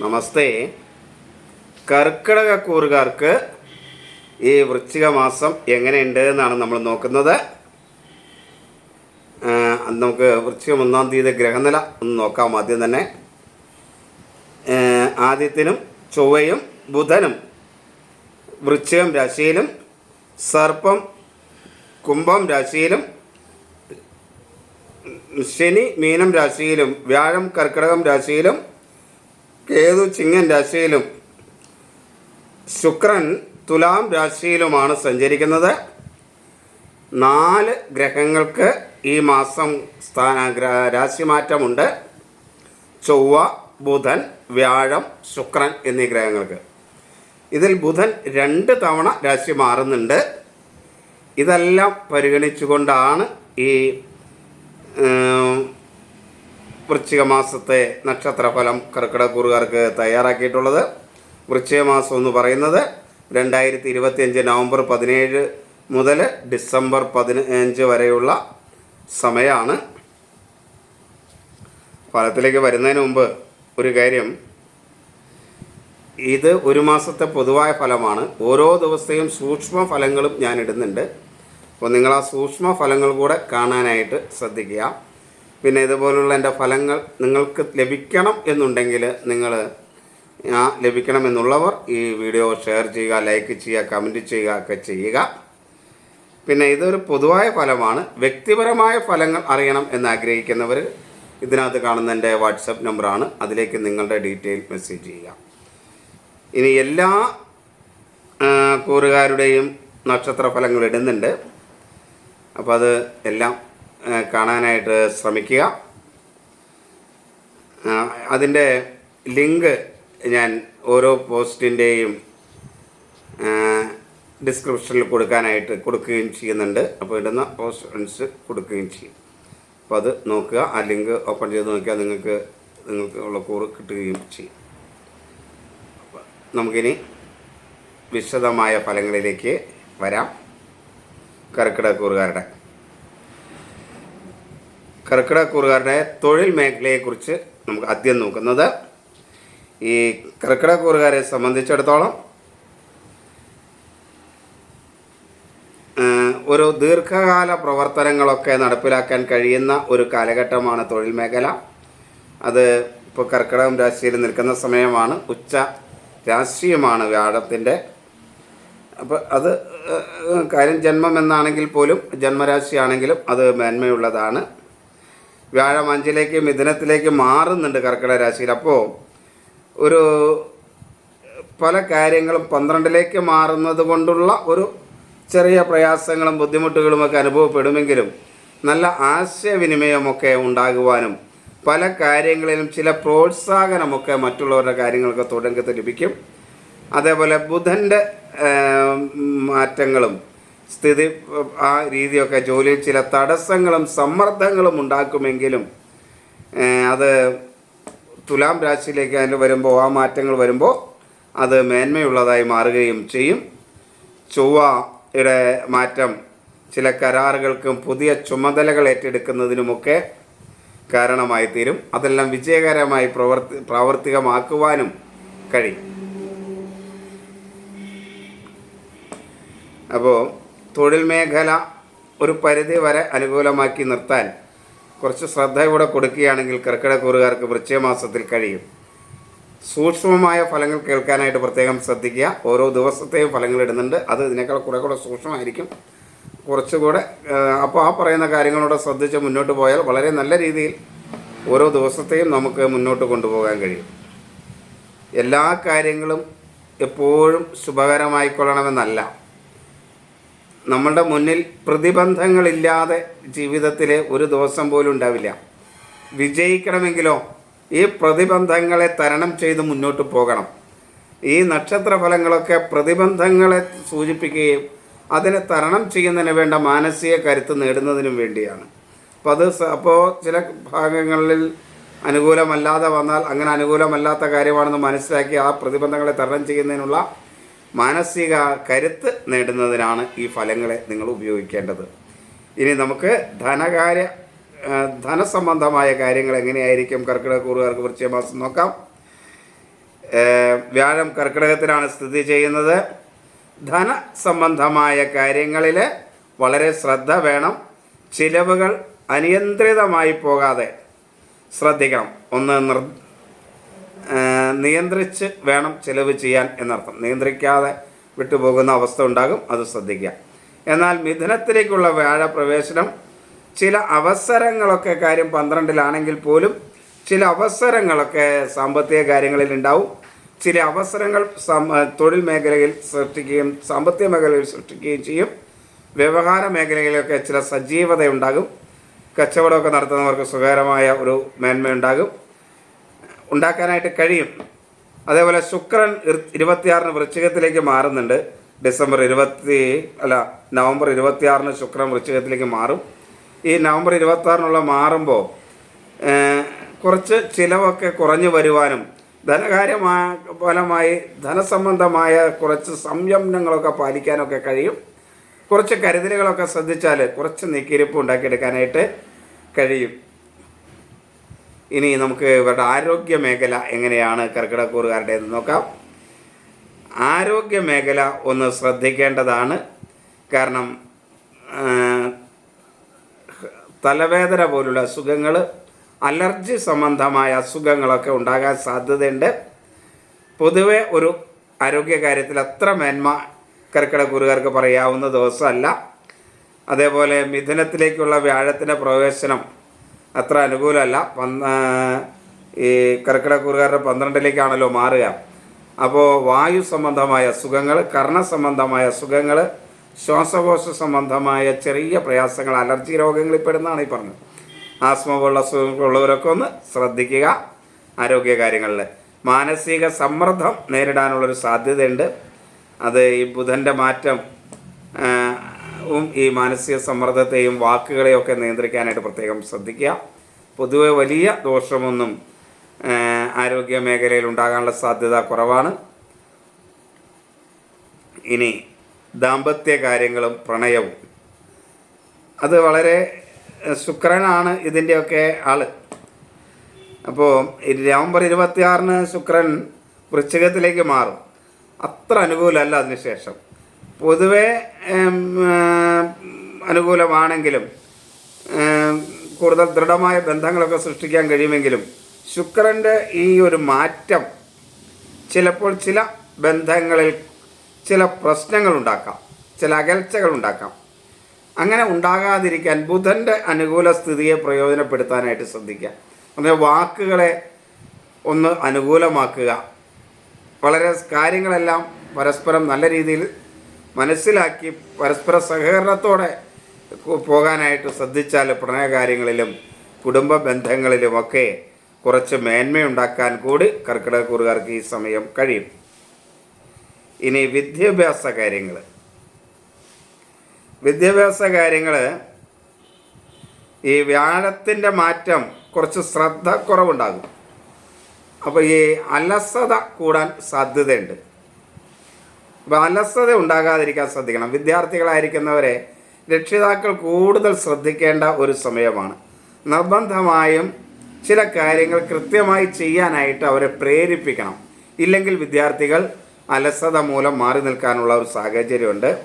നമസ്തേ. കർക്കിടക കൂറുകാർക്ക് ഈ വൃശ്ചിക മാസം എങ്ങനെയുണ്ട് എന്നാണ് നമ്മൾ നോക്കുന്നത്. നമുക്ക് വൃശ്ചികം ഒന്നാം തീയതി ഗ്രഹനില ഒന്ന് നോക്കാം ആദ്യം തന്നെ. ആദ്യത്തിനും ചൊവ്വയും ബുധനും വൃശ്ചികം രാശിയിലും സർപ്പം കുംഭം രാശിയിലും ശനി മീനം രാശിയിലും വ്യാഴം കർക്കിടകം രാശിയിലും കേതു ചിങ്ങൻ രാശിയിലും ശുക്രൻ തുലാം രാശിയിലുമാണ് സഞ്ചരിക്കുന്നത്. നാല് ഗ്രഹങ്ങൾക്ക് ഈ മാസം സ്ഥാന രാശിമാറ്റമുണ്ട്. ചൊവ്വ ബുധൻ വ്യാഴം ശുക്രൻ എന്നീ ഗ്രഹങ്ങൾക്ക്. ഇതിൽ ബുധൻ രണ്ട് തവണ രാശി മാറുന്നുണ്ട്. ഇതെല്ലാം പരിഗണിച്ചുകൊണ്ടാണ് ഈ വൃശ്ചിക മാസത്തെ നക്ഷത്രഫലം കർക്കിടക്കൂറുകാർക്ക് തയ്യാറാക്കിയിട്ടുള്ളത്. വൃശ്ചിക മാസം എന്ന് പറയുന്നത് രണ്ടായിരത്തി ഇരുപത്തിയഞ്ച് നവംബർ പതിനേഴ് മുതൽ ഡിസംബർ പതിനഞ്ച് വരെയുള്ള സമയമാണ് ഫലത്തിലേക്ക് വരുന്നതിന് മുമ്പ് ഒരു കാര്യം. ഇത് ഒരു മാസത്തെ പൊതുവായ ഫലമാണ്. ഓരോ ദിവസത്തെയും സൂക്ഷ്മ ഫലങ്ങളും ഞാൻ ഇടുന്നുണ്ട്. അപ്പോൾ നിങ്ങൾ ആ സൂക്ഷ്മ ഫലങ്ങൾ കൂടെ കാണാനായിട്ട് ശ്രദ്ധിക്കുക. പിന്നെ ഇതുപോലുള്ള എന്റെ ഫലങ്ങൾ നിങ്ങൾക്ക് ലഭിക്കണം എന്നുണ്ടെങ്കിൽ നിങ്ങൾ ആ ലഭിക്കണമെന്നുള്ളവർ ഈ വീഡിയോ ഷെയർ ചെയ്യുക ലൈക്ക് ചെയ്യുക കമന്റ് ചെയ്യുക ഒക്കെ ചെയ്യുക. പിന്നെ ഇതൊരു പൊതുവായ ഫലമാണ്. വ്യക്തിപരമായ ഫലങ്ങൾ അറിയണം എന്ന് ആഗ്രഹിക്കുന്നവർ ഇതിനകത്ത് കാണുന്ന എന്റെ വാട്സപ്പ് നമ്പറാണ്. അതിലേക്ക് നിങ്ങളുടെ ഡീറ്റെയിൽ മെസ്സേജ് ചെയ്യുക. ഇനി എല്ലാ കൂറുകാരുടെയും നക്ഷത്ര ഫലങ്ങൾ ഇടുന്നുണ്ട്. അപ്പോൾ അത് എല്ലാം കാണാനായിട്ട് ശ്രമിക്കുക. അതിന്റെ ലിങ്ക് ഞാൻ ഓരോ പോസ്റ്റിന്റെയും ഡിസ്ക്രിപ്ഷനിൽ കൊടുക്കാനായിട്ട് കൊടുക്കുകയും ചെയ്യുന്നുണ്ട്. അപ്പോൾ ഇടുന്ന പോസ്റ്റൻസ് കൊടുക്കുകയും ചെയ്യും. അപ്പോൾ അത് നോക്കുക. ആ ലിങ്ക് ഓപ്പൺ ചെയ്ത് നോക്കിയാൽ നിങ്ങൾക്ക് നിങ്ങൾക്ക് ഉള്ള കൂറ് കിട്ടുകയും ചെയ്യും. നമുക്കിനി വിശദമായ ഫലങ്ങളിലേക്ക് വരാം. കർക്കിടകൂറുകാരുടെ കർക്കിടകൂറുകാരുടെ തൊഴിൽ മേഖലയെക്കുറിച്ച് നമുക്ക് ആദ്യം നോക്കുന്നത്. ഈ കർക്കിടക്കൂറുകാരെ സംബന്ധിച്ചിടത്തോളം ഒരു ദീർഘകാല പ്രവർത്തനങ്ങളൊക്കെ നടപ്പിലാക്കാൻ കഴിയുന്ന ഒരു കാലഘട്ടമാണ് തൊഴിൽ മേഖല അത് ഇപ്പോൾ കർക്കിടകം രാശിയിൽ നിൽക്കുന്ന സമയമാണ് ഉച്ച രാശിയുമാണ് വ്യാഴത്തിന്റെ. അപ്പോൾ അത് കാര്യം ജന്മം എന്നാണെങ്കിൽ പോലും ജന്മരാശിയാണെങ്കിലും അത് മേന്മയുള്ളതാണ്. വ്യാഴം അഞ്ചിലേക്ക് മിഥുനത്തിലേക്ക് മാറുന്നുണ്ട് കർക്കിടക രാശിയിൽ. അപ്പോൾ ഒരു പല കാര്യങ്ങളും പന്ത്രണ്ടിലേക്ക് മാറുന്നത് കൊണ്ടുള്ള ഒരു ചെറിയ പ്രയാസങ്ങളും ബുദ്ധിമുട്ടുകളുമൊക്കെ അനുഭവപ്പെടുമെങ്കിലും നല്ല ആശയവിനിമയമൊക്കെ ഉണ്ടാകുവാനും പല കാര്യങ്ങളിലും ചില പ്രോത്സാഹനമൊക്കെ മറ്റുള്ളവരുടെ കാര്യങ്ങൾക്ക് തുടക്കത്തിൽ ലഭിക്കും. അതേപോലെ ബുധന്റെ മാറ്റങ്ങളും സ്ഥിതി ആ രീതിയൊക്കെ ജോലിയിൽ ചില തടസ്സങ്ങളും സമ്മർദ്ദങ്ങളും ഉണ്ടാക്കുമെങ്കിലും അത് തുലാം രാശിയിലേക്ക് അതിൽ വരുമ്പോൾ ആ മാറ്റങ്ങൾ വരുമ്പോൾ അത് മേന്മയുള്ളതായി മാറുകയും ചെയ്യും. ചൊവ്വയുടെ മാറ്റം ചില കരാറുകൾക്കും പുതിയ ചുമതലകൾ ഏറ്റെടുക്കുന്നതിനുമൊക്കെ കാരണമായി തീരും. അതെല്ലാം വിജയകരമായി പ്രവർത്തി പ്രാവർത്തികമാക്കുവാനും കഴിയും. അപ്പോൾ തൊഴിൽ മേഖല ഒരു പരിധി വരെ അനുകൂലമാക്കി നിർത്താൻ കുറച്ച് ശ്രദ്ധ കൂടെ കൊടുക്കുകയാണെങ്കിൽ കർക്കിടക്കൂറുകാർക്ക് വൃശ്ചിക മാസത്തിൽ കഴിയും. സൂക്ഷ്മമായ ഫലങ്ങൾ കേൾക്കാനായിട്ട് പ്രത്യേകം ശ്രദ്ധിക്കുക. ഓരോ ദിവസത്തെയും ഫലങ്ങൾ ഇടുന്നുണ്ട്. അത് ഇതിനേക്കാൾ കുറെ കൂടെ സൂക്ഷ്മമായിരിക്കും. കുറച്ചുകൂടെ അപ്പോൾ ആ പറയുന്ന കാര്യങ്ങളോട് ശ്രദ്ധിച്ച് മുന്നോട്ട് പോയാൽ വളരെ നല്ല രീതിയിൽ ഓരോ ദിവസത്തെയും നമുക്ക് മുന്നോട്ട് കൊണ്ടുപോകാൻ കഴിയും. എല്ലാ കാര്യങ്ങളും എപ്പോഴും ശുഭകരമായിക്കൊള്ളണമെന്നല്ല. നമ്മളുടെ മുന്നിൽ പ്രതിബന്ധങ്ങളില്ലാതെ ജീവിതത്തിൽ ഒരു ദിവസം പോലും ഉണ്ടാവില്ല. വിജയിക്കണമെങ്കിലോ ഈ പ്രതിബന്ധങ്ങളെ തരണം ചെയ്ത് മുന്നോട്ട് പോകണം. ഈ നക്ഷത്ര ഫലങ്ങളൊക്കെ പ്രതിബന്ധങ്ങളെ സൂചിപ്പിക്കുകയും അതിനെ തരണം ചെയ്യുന്നതിന് വേണ്ട മാനസിക കരുത്ത് നേടുന്നതിനും വേണ്ടിയാണ്. അപ്പോൾ അത് അപ്പോൾ ചില ഭാഗങ്ങളിൽ അനുകൂലമല്ലാതെ വന്നാൽ അങ്ങനെ അനുകൂലമല്ലാത്ത കാര്യമാണെന്ന് മനസ്സിലാക്കി ആ പ്രതിബന്ധങ്ങളെ തരണം ചെയ്യുന്നതിനുള്ള മാനസിക കരുത്ത് നേടുന്നതിനാണ് ഈ ഫലങ്ങളെ നിങ്ങൾ ഉപയോഗിക്കേണ്ടത്. ഇനി നമുക്ക് ധനകാര്യ ധനസംബന്ധമായ കാര്യങ്ങൾ എങ്ങനെയായിരിക്കും? കർക്കിടക കൂറുകാർക്ക് വൃശ്ചിക മാസം നോക്കാം. വ്യാഴം കർക്കിടകത്തിലാണ് സ്ഥിതി ചെയ്യുന്നത്. ധനസംബന്ധമായ കാര്യങ്ങളിൽ വളരെ ശ്രദ്ധ വേണം. ചിലവുകൾ അനിയന്ത്രിതമായി പോകാതെ ശ്രദ്ധിക്കണം. ഒന്ന് നിർ നിയന്ത്രിച്ച് വേണം ചിലവ് ചെയ്യാൻ എന്നർത്ഥം. നിയന്ത്രിക്കാതെ വിട്ടുപോകുന്ന അവസ്ഥ ഉണ്ടാകും അത് ശ്രദ്ധിക്കുക. എന്നാൽ മിഥുനത്തിലേക്കുള്ള വ്യാഴ പ്രവേശനം ചില അവസരങ്ങളൊക്കെ കാര്യം പന്ത്രണ്ടിലാണെങ്കിൽ പോലും ചില അവസരങ്ങളൊക്കെ സാമ്പത്തിക കാര്യങ്ങളിൽ ഉണ്ടാവും. ചില അവസരങ്ങൾ തൊഴിൽ മേഖലയിൽ സൃഷ്ടിക്കുകയും സാമ്പത്തിക മേഖലയിൽ സൃഷ്ടിക്കുകയും ചെയ്യും. വ്യവഹാര മേഖലയിലൊക്കെ ചില സജീവത ഉണ്ടാകും കച്ചവടമൊക്കെ നടത്തുന്നവർക്ക് സുഖകരമായ ഒരു മേന്മയുണ്ടാകും. ഉണ്ടാക്കാനായിട്ട് കഴിയും. അതേപോലെ ശുക്രൻ ഇരുപത്തിയാറിന് വൃശ്ചികത്തിലേക്ക് മാറുന്നുണ്ട്. ഡിസംബർ ഇരുപത്തി അല്ല നവംബർ ഇരുപത്തിയാറിന് ശുക്രൻ വൃശ്ചികത്തിലേക്ക് മാറും. ഈ നവംബർ ഇരുപത്തിയാറിനുള്ള മാറുമ്പോൾ കുറച്ച് ചിലവൊക്കെ കുറഞ്ഞു വരുവാനും ധനകാര്യമായ ഫലമായി ധനസംബന്ധമായ കുറച്ച് സംയമനങ്ങളൊക്കെ പാലിക്കാനൊക്കെ കഴിയും. കുറച്ച് കരുതലുകളൊക്കെ ശ്രദ്ധിച്ചാൽ കുറച്ച് നീക്കിയിരിപ്പ് ഉണ്ടാക്കിയെടുക്കാനായിട്ട് കഴിയും. ഇനി നമുക്ക് ഇവരുടെ ആരോഗ്യ മേഖല എങ്ങനെയാണ് കർക്കിടക്കൂറുകാരുടെ എന്ന് നോക്കാം. ആരോഗ്യ മേഖല ഒന്ന് ശ്രദ്ധിക്കേണ്ടതാണ്. കാരണം തലവേദന പോലുള്ള അസുഖങ്ങൾ അലർജി സംബന്ധമായ അസുഖങ്ങളൊക്കെ ഉണ്ടാകാൻ സാധ്യതയുണ്ട്. പൊതുവെ ഒരു ആരോഗ്യകാര്യത്തിൽ അത്ര മേന്മ കർക്കിടക്കൂറുകാർക്ക് പറയാവുന്ന ദിവസമല്ല. അതേപോലെ മിഥുനത്തിലേക്കുള്ള വ്യാഴത്തിന്റെ പ്രവേശനം അത്ര അനുകൂലമല്ല. പന്ത ഈ കർക്കിടക്കൂറുകാരുടെ പന്ത്രണ്ടിലേക്കാണല്ലോ മാറുക. അപ്പോൾ വായു സംബന്ധമായ അസുഖങ്ങൾ കർണ സംബന്ധമായ അസുഖങ്ങൾ ശ്വാസകോശ സംബന്ധമായ ചെറിയ പ്രയാസങ്ങൾ അലർജി രോഗങ്ങളിൽ പെടുന്നതാണ് ഈ പറഞ്ഞത്. ആസ്മ പോലുള്ള അസുഖങ്ങളുള്ളവരൊക്കെ ഒന്ന് ശ്രദ്ധിക്കുക ആരോഗ്യ കാര്യങ്ങളിൽ. മാനസിക സമ്മർദ്ദം നേരിടാനുള്ളൊരു സാധ്യതയുണ്ട്. അത് ഈ ബുധന്റെ മാറ്റം ഈ മാനസിക സമ്മർദ്ദത്തെയും വാക്കുകളെയൊക്കെ നിയന്ത്രിക്കാനായിട്ട് പ്രത്യേകം ശ്രദ്ധിക്കുക. പൊതുവെ വലിയ ദോഷമൊന്നും ആരോഗ്യ മേഖലയിൽ ഉണ്ടാകാനുള്ള സാധ്യത കുറവാണ്. ഇനി ദാമ്പത്യ കാര്യങ്ങളും പ്രണയവും. അത് വളരെ ശുക്രനാണ് ഇതിന്റെയൊക്കെ ആൾ. അപ്പോൾ നവംബർ ഇരുപത്തിയാറിന് ശുക്രൻ വൃശ്ചികത്തിലേക്ക് മാറും. അത്ര അനുകൂലമല്ല അതിനുശേഷം പൊതുവെ അനുകൂലമാണെങ്കിലും കൂടുതൽ ദൃഢമായ ബന്ധങ്ങളൊക്കെ സൃഷ്ടിക്കാൻ കഴിയുമെങ്കിലും ശുക്രന്റെ ഈ ഒരു മാറ്റം ചിലപ്പോൾ ചില ബന്ധങ്ങളിൽ ചില പ്രശ്നങ്ങൾ ഉണ്ടാക്കാം ചില അകൽച്ചകൾ ഉണ്ടാക്കാം. അങ്ങനെ ഉണ്ടാകാതിരിക്കാൻ ബുധന്റെ അനുകൂല സ്ഥിതിയെ പ്രയോജനപ്പെടുത്താനായിട്ട് ശ്രദ്ധിക്കുക. അതായത് വാക്കുകളെ ഒന്ന് അനുകൂലമാക്കുക. വളരെ കാര്യങ്ങളെല്ലാം പരസ്പരം നല്ല രീതിയിൽ മനസ്സിലാക്കി പരസ്പര സഹകരണത്തോടെ പോകാനായിട്ട് ശ്രദ്ധിച്ചാൽ പ്രണയകാര്യങ്ങളിലും കുടുംബ ബന്ധങ്ങളിലുമൊക്കെ കുറച്ച് മേന്മയുണ്ടാക്കാൻ കൂടി കർക്കിടകക്കൂറുകാർക്ക് ഈ സമയം കഴിയും. ഇനി വിദ്യാഭ്യാസ കാര്യങ്ങൾ വിദ്യാഭ്യാസ കാര്യങ്ങൾ ഈ വ്യാഴത്തിന്റെ മാറ്റം കുറച്ച് ശ്രദ്ധ കുറവുണ്ടാകും. അപ്പോൾ ഈ അലസത കൂടാൻ സാധ്യതയുണ്ട്. അപ്പോൾ അലസത ഉണ്ടാകാതിരിക്കാൻ ശ്രദ്ധിക്കണം. വിദ്യാർത്ഥികളായിരിക്കുന്നവരെ രക്ഷിതാക്കൾ കൂടുതൽ ശ്രദ്ധിക്കേണ്ട ഒരു സമയമാണ്. നിർബന്ധമായും ചില കാര്യങ്ങൾ കൃത്യമായി ചെയ്യാനായിട്ട് അവരെ പ്രേരിപ്പിക്കണം. ഇല്ലെങ്കിൽ വിദ്യാർത്ഥികൾ അലസത മൂലം മാറി നിൽക്കാനുള്ള ഒരു സാഹചര്യമുണ്ട്.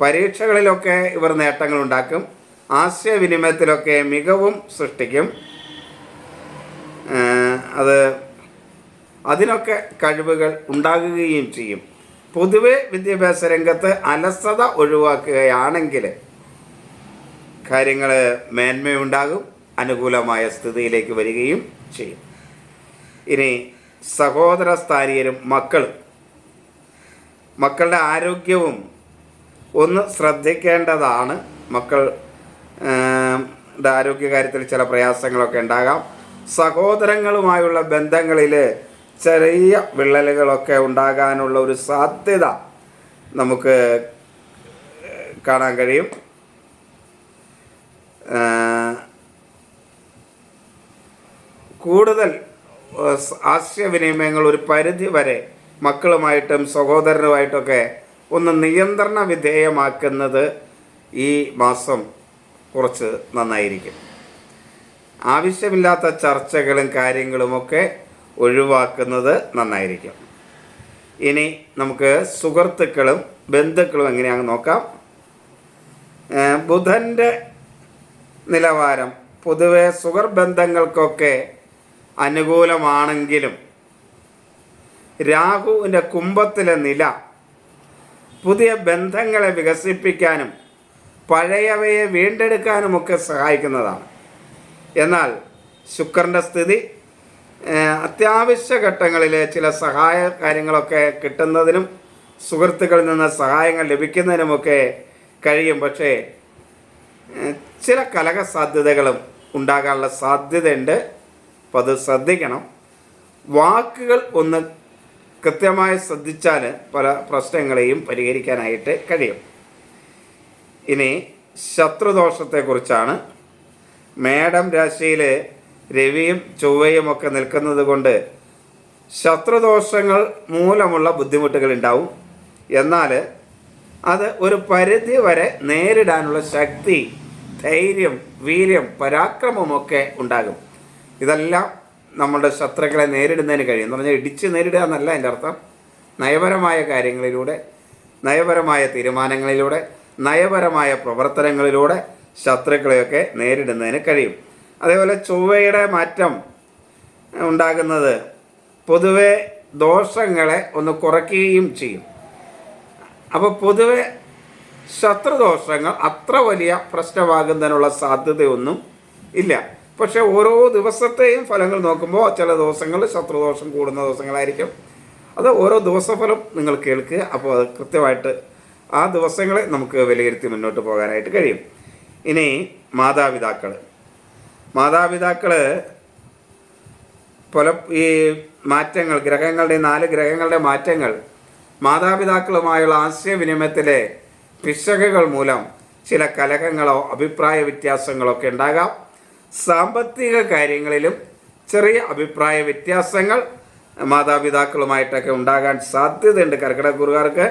പരീക്ഷകളിലൊക്കെ ഇവർ നേട്ടങ്ങൾ ഉണ്ടാക്കും. ആശയവിനിമയത്തിലൊക്കെ മികവും സൃഷ്ടിക്കും. അത് അതിനൊക്കെ കഴിവുകൾ ഉണ്ടാകുകയും ചെയ്യും. പൊതുവെ വിദ്യാഭ്യാസ രംഗത്ത് അലസത ഒഴിവാക്കുകയാണെങ്കിൽ കാര്യങ്ങൾ മേന്മയുണ്ടാകും അനുകൂലമായ സ്ഥിതിയിലേക്ക് വരികയും ചെയ്യും. ഇനി സഹോദര സ്ഥാനീയരും മക്കളും മക്കളുടെ ആരോഗ്യവും ഒന്ന് ശ്രദ്ധിക്കേണ്ടതാണ്. മക്കൾ ആരോഗ്യകാര്യത്തിൽ ചില പ്രയാസങ്ങളൊക്കെ ഉണ്ടാകാം. സഹോദരങ്ങളുമായുള്ള ബന്ധങ്ങളിൽ ചെറിയ വിള്ളലുകളൊക്കെ ഉണ്ടാകാനുള്ള ഒരു സാധ്യത നമുക്ക് കാണാൻ കഴിയും. കൂടുതൽ ആശയവിനിമയങ്ങൾ ഒരു പരിധി വരെ മക്കളുമായിട്ടും സഹോദരനുമായിട്ടൊക്കെ ഒന്ന് നിയന്ത്രണ വിധേയമാക്കുന്നത് ഈ മാസം കുറച്ച് നന്നായിരിക്കും. ആവശ്യമില്ലാത്ത ചർച്ചകളും കാര്യങ്ങളുമൊക്കെ ഒഴിവാക്കുന്നത് നന്നായിരിക്കും. ഇനി നമുക്ക് സുഹൃത്തുക്കളും ബന്ധുക്കളും എങ്ങനെയാണെന്ന് നോക്കാം. ബുധന്റെ നിലവാരം പൊതുവെ സുഹൃബന്ധങ്ങൾക്കൊക്കെ അനുകൂലമാണെങ്കിലും രാഹുവിന്റെ കുംഭത്തിലെ നില പുതിയ ബന്ധങ്ങളെ വികസിപ്പിക്കാനും പഴയവയെ വീണ്ടെടുക്കാനുമൊക്കെ സഹായിക്കുന്നതാണ്. എന്നാൽ ശുക്രന്റെ സ്ഥിതി അത്യാവശ്യ ഘട്ടങ്ങളിൽ ചില സഹായ കാര്യങ്ങളൊക്കെ കിട്ടുന്നതിനും സുഹൃത്തുക്കളിൽ നിന്ന് സഹായങ്ങൾ ലഭിക്കുന്നതിനുമൊക്കെ കഴിയും. പക്ഷേ ചില കലക സാധ്യതകളും ഉണ്ടാകാനുള്ള സാധ്യതയുണ്ട്. അപ്പോൾ അത് ശ്രദ്ധിക്കണം. വാക്കുകൾ ഒന്ന് കൃത്യമായി ശ്രദ്ധിച്ചാൽ പല പ്രശ്നങ്ങളെയും പരിഹരിക്കാനായിട്ട് കഴിയും. ഇനി ശത്രുദോഷത്തെക്കുറിച്ചാണ്. മേഡം രാശിയിൽ രവിയും ചൊവ്വയും ഒക്കെ നിൽക്കുന്നത് കൊണ്ട് ശത്രുദോഷങ്ങൾ മൂലമുള്ള ബുദ്ധിമുട്ടുകൾ ഉണ്ടാവും. എന്നാൽ അത് ഒരു പരിധി വരെ നേരിടാനുള്ള ശക്തി ധൈര്യം വീര്യം പരാക്രമമൊക്കെ ഉണ്ടാകും. ഇതെല്ലാം നമ്മളുടെ ശത്രുക്കളെ നേരിടുന്നതിന് കഴിയും. എന്ന് പറഞ്ഞാൽ ഇടിച്ച് നേരിടുക എന്നല്ല എന്റെ അർത്ഥം. നയപരമായ കാര്യങ്ങളിലൂടെ നയപരമായ തീരുമാനങ്ങളിലൂടെ നയപരമായ പ്രവർത്തനങ്ങളിലൂടെ ശത്രുക്കളെയൊക്കെ നേരിടുന്നതിന് കഴിയും. അതേപോലെ ചൊവ്വയുടെ മാറ്റം ഉണ്ടാകുന്നത് പൊതുവെ ദോഷങ്ങളെ ഒന്ന് കുറയ്ക്കുകയും ചെയ്യും. അപ്പോൾ പൊതുവെ ശത്രുദോഷങ്ങൾ അത്ര വലിയ പ്രശ്നമാകുന്നതിനുള്ള സാധ്യതയൊന്നും ഇല്ല. പക്ഷെ ഓരോ ദിവസത്തെയും ഫലങ്ങൾ നോക്കുമ്പോൾ ചില ദിവസങ്ങൾ ശത്രുദോഷം കൂടുന്ന ദിവസങ്ങളായിരിക്കും. അത് ഓരോ ദിവസഫലം നിങ്ങൾ കേൾക്കുക. അപ്പോൾ അത് കൃത്യമായിട്ട് ആ ദിവസങ്ങളെ നമുക്ക് വിലയിരുത്തി മുന്നോട്ട് പോകാനായിട്ട് കഴിയും. ഇനി മാതാപിതാക്കൾ മാതാപിതാക്കൾ പല ഈ മാറ്റങ്ങൾ ഗ്രഹങ്ങളുടെ നാല് ഗ്രഹങ്ങളുടെ മാറ്റങ്ങൾ മാതാപിതാക്കളുമായുള്ള ആശയവിനിമയത്തിലെ പിശകുകൾ മൂലം ചില കലഹങ്ങളോ അഭിപ്രായ വ്യത്യാസങ്ങളോ ഒക്കെ ഉണ്ടാകാം. സാമ്പത്തിക കാര്യങ്ങളിലും ചെറിയ അഭിപ്രായ വ്യത്യാസങ്ങൾ മാതാപിതാക്കളുമായിട്ടൊക്കെ ഉണ്ടാകാൻ സാധ്യതയുണ്ട് കർക്കിടക കുറുകാർക്ക്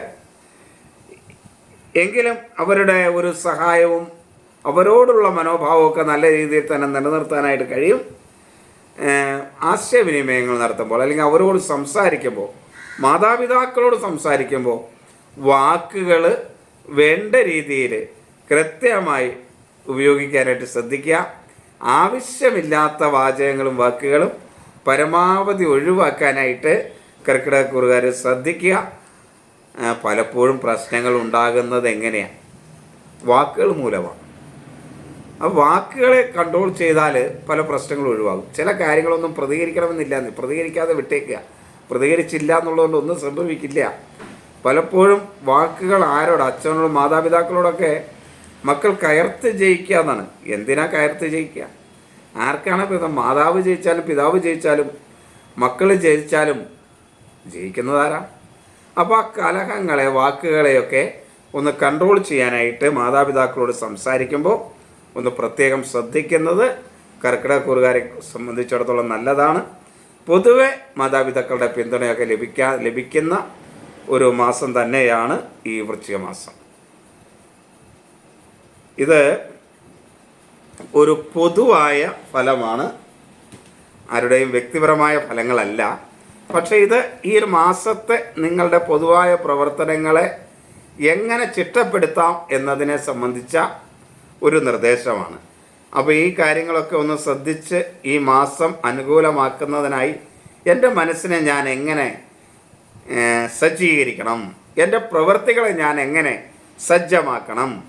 എങ്കിലും അവരുടെ ഒരു സഹായവും അവരോടുള്ള മനോഭാവമൊക്കെ നല്ല രീതിയിൽ തന്നെ നിലനിർത്താനായിട്ട് കഴിയും. ആശയവിനിമയങ്ങൾ നടത്തുമ്പോൾ അല്ലെങ്കിൽ അവരോട് സംസാരിക്കുമ്പോൾ മാതാപിതാക്കളോട് സംസാരിക്കുമ്പോൾ വാക്കുകൾ വേണ്ട രീതിയിൽ കൃത്യമായി ഉപയോഗിക്കാനായിട്ട് ശ്രദ്ധിക്കുക. ആവശ്യമില്ലാത്ത വാചകങ്ങളും വാക്കുകളും പരമാവധി ഒഴിവാക്കാനായിട്ട് കർക്കിടകക്കുറുകാർ ശ്രദ്ധിക്കുക. പലപ്പോഴും പ്രശ്നങ്ങൾ ഉണ്ടാകുന്നത് എങ്ങനെയാണ് വാക്കുകൾ മൂലമാണ്. ആ വാക്കുകളെ കൺട്രോൾ ചെയ്താൽ പല പ്രശ്നങ്ങളും ഒഴിവാകും. ചില കാര്യങ്ങളൊന്നും പ്രതികരിക്കണമെന്നില്ല. പ്രതികരിക്കാതെ വിട്ടേക്കുക. പ്രതികരിച്ചില്ല എന്നുള്ളതുകൊണ്ട് ഒന്നും സംഭവിക്കില്ല. പലപ്പോഴും വാക്കുകൾ ആരോട്? അച്ഛനോടും മാതാപിതാക്കളോടൊക്കെ മക്കൾ കയർത്ത് ജയിക്കുക എന്നാണ്. എന്തിനാ കയർത്ത് ജയിക്കുക? ആർക്കാണ് പിതാ? മാതാവ് ജയിച്ചാലും പിതാവ് ജയിച്ചാലും മക്കൾ ജയിച്ചാലും ജയിക്കുന്നതാരാ? അപ്പോൾ ആ കലഹങ്ങളെ വാക്കുകളെയൊക്കെ ഒന്ന് കൺട്രോൾ ചെയ്യാനായിട്ട് മാതാപിതാക്കളോട് സംസാരിക്കുമ്പോൾ ഒന്ന് പ്രത്യേകം ശ്രദ്ധിക്കുന്നത് കർക്കിടകക്കുറുകാരെ സംബന്ധിച്ചിടത്തോളം നല്ലതാണ്. പൊതുവെ മാതാപിതാക്കളുടെ പിന്തുണയൊക്കെ ലഭിക്കാ ലഭിക്കുന്ന ഒരു മാസം തന്നെയാണ് ഈ വൃശ്ചിക മാസം ഇത് ഒരു പൊതുവായ ഫലമാണ്. ആരുടെയും വ്യക്തിപരമായ ഫലങ്ങളല്ല. പക്ഷേ ഇത് ഈ ഒരു മാസത്തെ നിങ്ങളുടെ പൊതുവായ പ്രവർത്തനങ്ങളെ എങ്ങനെ ചിട്ടപ്പെടുത്താം എന്നതിനെ സംബന്ധിച്ച ഒരു നിർദ്ദേശമാണ്. അപ്പോൾ ഈ കാര്യങ്ങളൊക്കെ ഒന്ന് ശ്രദ്ധിച്ച് ഈ മാസം അനുകൂലമാക്കുന്നതിനായി എന്റെ മനസ്സിനെ ഞാൻ എങ്ങനെ സജ്ജീകരിക്കണം? എന്റെ പ്രവൃത്തികളെ ഞാൻ എങ്ങനെ സജ്ജമാക്കണം?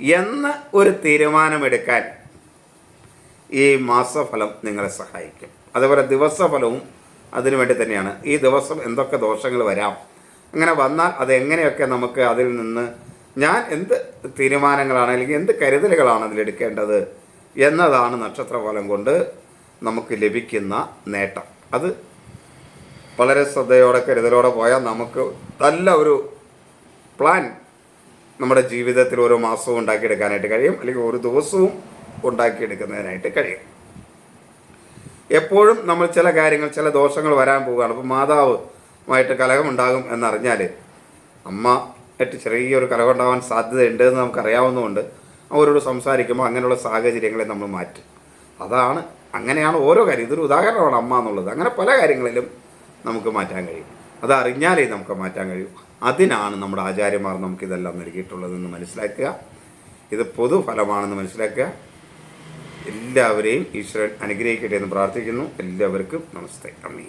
എന്ന് ഒരു തീരുമാനമെടുക്കാൻ ഈ മാസഫലം നിങ്ങളെ സഹായിക്കും. അതുപോലെ ദിവസഫലവും അതിനു വേണ്ടി തന്നെയാണ്. ഈ ദിവസം എന്തൊക്കെ ദോഷങ്ങൾ വരാം അങ്ങനെ വന്നാൽ അതെങ്ങനെയൊക്കെ നമുക്ക് അതിൽ നിന്ന് ഞാൻ എന്ത് തീരുമാനങ്ങളാണ് അല്ലെങ്കിൽ എന്ത് കരുതലുകളാണ് അതിലെടുക്കേണ്ടത് എന്നതാണ് നക്ഷത്രഫലം കൊണ്ട് നമുക്ക് ലഭിക്കുന്ന നേട്ടം. അത് വളരെ ശ്രദ്ധയോടെ കരുതലോടെ പോയാൽ നമുക്ക് നല്ല ഒരു പ്ലാൻ നമ്മുടെ ജീവിതത്തിൽ ഓരോ മാസവും ഉണ്ടാക്കിയെടുക്കാനായിട്ട് കഴിയും. അല്ലെങ്കിൽ ഒരു ദിവസവും ഉണ്ടാക്കിയെടുക്കുന്നതിനായിട്ട് കഴിയും. എപ്പോഴും നമ്മൾ ചില കാര്യങ്ങൾ ചില ദോഷങ്ങൾ വരാൻ പോവുകയാണ്. അപ്പോൾ മാതാവുമായിട്ട് കലഹമുണ്ടാകും എന്നറിഞ്ഞാൽ അമ്മ ആയിട്ട് ചെറിയൊരു കലഹം ഉണ്ടാവാൻ സാധ്യതയുണ്ട് എന്ന് നമുക്കറിയാവുന്നതുകൊണ്ട് അവരോട് സംസാരിക്കുമ്പോൾ അങ്ങനെയുള്ള സാഹചര്യങ്ങളെ നമ്മൾ മാറ്റും. അതാണ് അങ്ങനെയാണ് ഓരോ കാര്യം. ഇതൊരു ഉദാഹരണമാണ് അമ്മ എന്നുള്ളത്. അങ്ങനെ പല കാര്യങ്ങളിലും നമുക്ക് മാറ്റാൻ കഴിയും. അത് അറിഞ്ഞാലേ നമുക്ക് മാറ്റാൻ കഴിയും. അതിനാണ് നമ്മുടെ ആചാര്യന്മാർ നമുക്കിതെല്ലാം നൽകിയിട്ടുള്ളതെന്ന് മനസ്സിലാക്കുക. ഇത് പൊതുഫലമാണെന്ന് മനസ്സിലാക്കുക. എല്ലാവരെയും ഈശ്വരൻ അനുഗ്രഹിക്കട്ടെ എന്ന് പ്രാർത്ഥിക്കുന്നു. എല്ലാവർക്കും നമസ്തേ. അമ്മേ